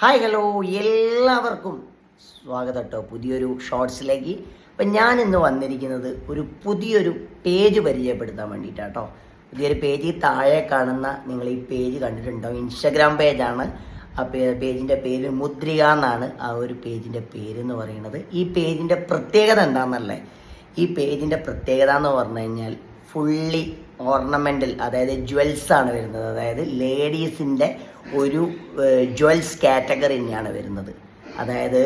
Hi hello എല്ലാവർക്കും സ്വാഗതം കേട്ടോ പുതിയൊരു ഷോർട്സിലേക്ക് അപ്പം ഞാൻ ഇന്ന് വന്നിരിക്കുന്നത് ഒരു പുതിയൊരു പേജ് പരിചയപ്പെടുത്താൻ വേണ്ടിയിട്ടാട്ടോ പുതിയൊരു പേജ് താഴെ കാണുന്ന നിങ്ങൾ ഈ പേജ് കണ്ടിട്ടുണ്ടോ? ഇൻസ്റ്റഗ്രാം പേജാണ് ആ പേ പേജിന്റെ പേര് മുദ്രിക എന്നാണ് ആ ഒരു പേജിന്റെ പേര് എന്ന് പറയുന്നത്. ഈ പേജിന്റെ പ്രത്യേകത എന്താണെന്നല്ലേ ഈ പേജിന്റെ പ്രത്യേകത എന്ന് പറഞ്ഞു കഴിഞ്ഞാൽ ഫുള്ളി ഓർണമെന്റൽ അതായത് ജ്വൽസ് ആണ് വരുന്നത്. അതായത് ലേഡീസിന്റെ ഒരു ജ്വൽസ് കാറ്റഗറി തന്നെയാണ് വരുന്നത്. അതായത്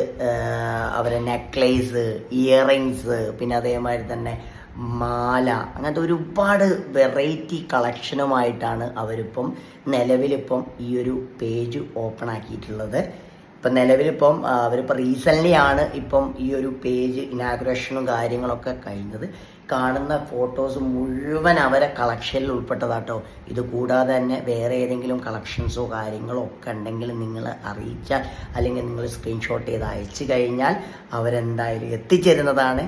അവരെ നെക്ലേസ് ഇയറിങ്സ് പിന്നെ അതേമാതിരി തന്നെ മാല അങ്ങനത്തെ ഒരുപാട് വെറൈറ്റി കളക്ഷനുമായിട്ടാണ് അവരിപ്പം നിലവിലിപ്പം ഈ ഒരു പേജ് ഓപ്പൺ ആക്കിയിട്ടുള്ളത്. ഇപ്പം നിലവിലിപ്പം അവരിപ്പോൾ റീസെന്റ്ലി ആണ് ഇപ്പം ഈ ഒരു പേജ് ഇനാഗ്രേഷനും കാര്യങ്ങളൊക്കെ കഴിഞ്ഞത്. കാണുന്ന ഫോട്ടോസ് മുഴുവൻ അവരെ കളക്ഷനിൽ ഉൾപ്പെട്ടതാട്ടോ. ഇത് കൂടാതെ തന്നെ വേറെ ഏതെങ്കിലും കളക്ഷൻസോ കാര്യങ്ങളോ ഒക്കെ ഉണ്ടെങ്കിൽ നിങ്ങൾ അറിയിച്ചാൽ അല്ലെങ്കിൽ നിങ്ങൾ സ്ക്രീൻഷോട്ട് ചെയ്ത് അയച്ചു കഴിഞ്ഞാൽ അവരെന്തായാലും എത്തിച്ചേരുന്നതാണ്.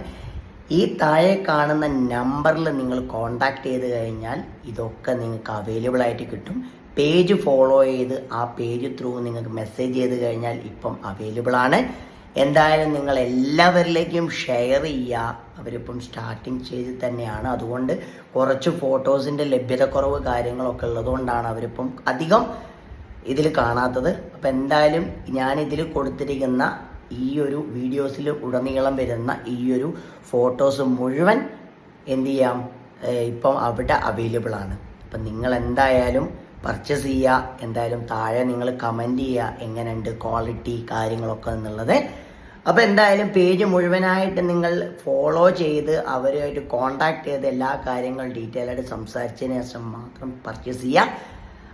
ഈ താഴെ കാണുന്ന നമ്പറിൽ നിങ്ങൾ കോണ്ടാക്ട് ചെയ്ത് കഴിഞ്ഞാൽ ഇതൊക്കെ നിങ്ങൾക്ക് അവൈലബിൾ ആയിട്ട് കിട്ടും. പേജ് ഫോളോ ചെയ്ത് ആ പേജ് ത്രൂ നിങ്ങൾക്ക് മെസ്സേജ് ചെയ്ത് കഴിഞ്ഞാൽ ഇപ്പം അവൈലബിൾ ആണ്. എന്തായാലും നിങ്ങൾ എല്ലാവരിലേക്കും ഷെയർ ചെയ്യുക. അവരിപ്പം സ്റ്റാർട്ടിങ് ചെയ്ത് തന്നെയാണ്. അതുകൊണ്ട് കുറച്ച് ഫോട്ടോസിന്റെ ലഭ്യതക്കുറവ് കാര്യങ്ങളൊക്കെ ഉള്ളതുകൊണ്ടാണ് അവരിപ്പം അധികം ഇതിൽ കാണാത്തത്. അപ്പം എന്തായാലും ഞാനിതിൽ കൊടുത്തിരിക്കുന്ന ഈ ഒരു വീഡിയോസിൽ ഉടനീളം വരുന്ന ഈ ഒരു ഫോട്ടോസ് മുഴുവൻ എന്ത് ചെയ്യാം? ഇപ്പം അവിടെ അവൈലബിൾ ആണ്. അപ്പം നിങ്ങൾ എന്തായാലും പർച്ചേസ് ചെയ്യുക എന്തായാലും താഴെ നിങ്ങൾ കമന്റ് ചെയ്യുക എങ്ങനെയുണ്ട് ക്വാളിറ്റി കാര്യങ്ങളൊക്കെ എന്നുള്ളത്. അപ്പോൾ എന്തായാലും പേജ് മുഴുവനായിട്ട് നിങ്ങൾ ഫോളോ ചെയ്ത് അവരുമായിട്ട് കോണ്ടാക്ട് ചെയ്ത് എല്ലാ കാര്യങ്ങളും ഡീറ്റെയിൽ ആയിട്ട് സംസാരിച്ചതിന് ശേഷം മാത്രം പർച്ചേസ് ചെയ്യുക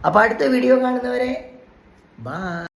അപ്പോൾ അടുത്ത വീഡിയോ കാണുന്നവരെ ബൈ